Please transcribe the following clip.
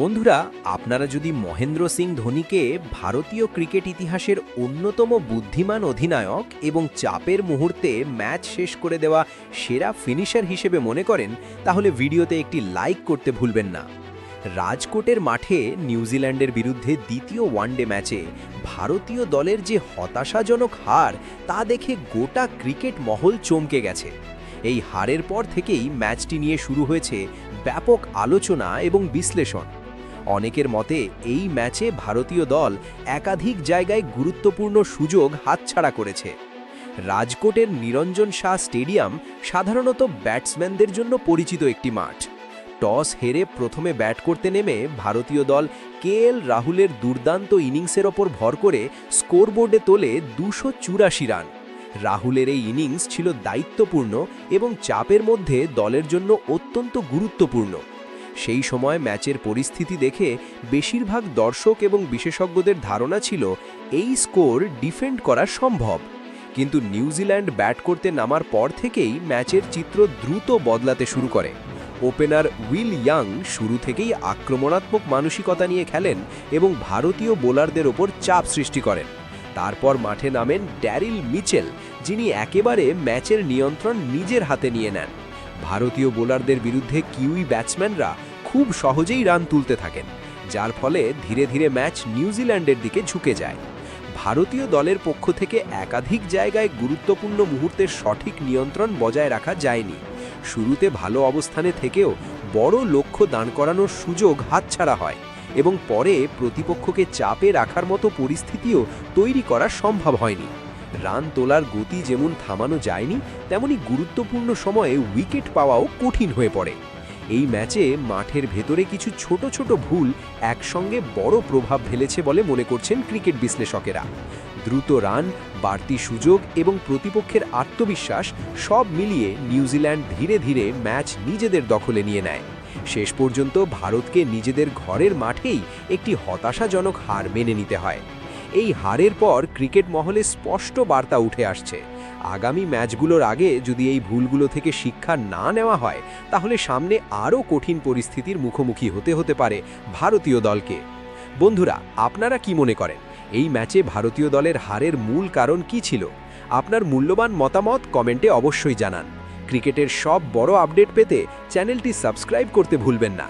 বন্ধুরা, আপনারা যদি মহেন্দ্র সিং ধোনিকে ভারতীয় ক্রিকেট ইতিহাসের অন্যতম বুদ্ধিমান অধিনায়ক এবং চাপের মুহূর্তে ম্যাচ শেষ করে দেওয়া সেরা ফিনিশার হিসেবে মনে করেন, তাহলে ভিডিওতে একটি লাইক করতে ভুলবেন না। রাজকোটের মাঠে নিউজিল্যান্ডের বিরুদ্ধে দ্বিতীয় ওয়ানডে ম্যাচে ভারতীয় দলের যে হতাশাজনক হার, তা দেখে গোটা ক্রিকেট মহল চমকে গেছে। এই হারের পর থেকেই ম্যাচটি নিয়ে শুরু হয়েছে ব্যাপক আলোচনা এবং বিশ্লেষণ। অনেকের মতে এই ম্যাচে ভারতীয় দল একাধিক জায়গায় গুরুত্বপূর্ণ সুযোগ হাতছাড়া করেছে। রাজকোটের নিরঞ্জন শাহ স্টেডিয়াম সাধারণত ব্যাটসম্যানদের জন্য পরিচিত একটি মাঠ। টস হেরে প্রথমে ব্যাট করতে নেমে ভারতীয় দল কে রাহুলের দুর্দান্ত ইনিংসের ওপর ভর করে স্কোরবোর্ডে তোলে দুশো চুরাশি রান। রাহুলের এই ইনিংস ছিল দায়িত্বপূর্ণ এবং চাপের মধ্যে দলের জন্য অত্যন্ত গুরুত্বপূর্ণ। সেই সময় ম্যাচের পরিস্থিতি দেখে বেশিরভাগ দর্শক এবং বিশেষজ্ঞদের ধারণা ছিল, এই স্কোর ডিফেন্ড করা সম্ভব। কিন্তু নিউজিল্যান্ড ব্যাট করতে নামার পর থেকেই ম্যাচের চিত্র দ্রুত বদলাতে শুরু করে। ওপেনার উইল ইয়াং শুরু থেকেই আক্রমণাত্মক মানসিকতা নিয়ে খেলেন এবং ভারতীয় বোলারদের ওপর চাপ সৃষ্টি করেন। তারপর মাঠে নামেন ড্যারিল মিচেল, যিনি একেবারে ম্যাচের নিয়ন্ত্রণ নিজের হাতে নিয়ে নেন। ভারতীয় বোলারদের বিরুদ্ধে কিউই ব্যাটসম্যানরা খুব সহজেই রান তুলতে থাকেন, যার ফলে ধীরে ধীরে ম্যাচ নিউজিল্যান্ডের দিকে ঝুঁকে যায়। ভারতীয় দলের পক্ষ থেকে একাধিক জায়গায় গুরুত্বপূর্ণ মুহূর্তের সঠিক নিয়ন্ত্রণ বজায় রাখা যায়নি। শুরুতে ভালো অবস্থানে থেকেও বড় লক্ষ্য দান করানোর সুযোগ হাতছাড়া হয় এবং পরে প্রতিপক্ষকে চাপে রাখার মতো পরিস্থিতিও তৈরি করা সম্ভব হয়নি। রান তোলার গতি যেমন থামানো যায়নি, তেমনি গুরুত্বপূর্ণ সময়ে উইকেট পাওয়াও কঠিন হয়ে পড়ে। এই ম্যাচে মাঠের ভেতরে কিছু ছোট ছোট ভুল একসঙ্গে বড় প্রভাব ফেলেছে বলে মনে করছেন ক্রিকেট বিশ্লেষকেরা। দ্রুত রান, বাড়তি সুযোগ এবং প্রতিপক্ষের আত্মবিশ্বাস সব মিলিয়ে নিউজিল্যান্ড ধীরে ধীরে ম্যাচ নিজেদের দখলে নিয়ে নেয়। শেষ পর্যন্ত ভারতকে নিজেদের ঘরের মাঠেই একটি হতাশাজনক হার মেনে নিতে হয়। এই হারের পর ক্রিকেট মহলে স্পষ্ট বার্তা উঠে আসছে। আগামী ম্যাচগুলোর আগে যদি এই ভুলগুলো থেকে শিক্ষা না নেওয়া হয়, তাহলে সামনে আরও কঠিন পরিস্থিতির মুখোমুখি হতে হতে পারে ভারতীয় দলকে। বন্ধুরা, আপনারা কি মনে করেন? এই ম্যাচে ভারতীয় দলের হারের মূল কারণ কি ছিল? আপনার মূল্যবান মতামত কমেন্টে অবশ্যই জানান। ক্রিকেটের সব বড় আপডেট পেতে চ্যানেলটি সাবস্ক্রাইব করতে ভুলবেন না।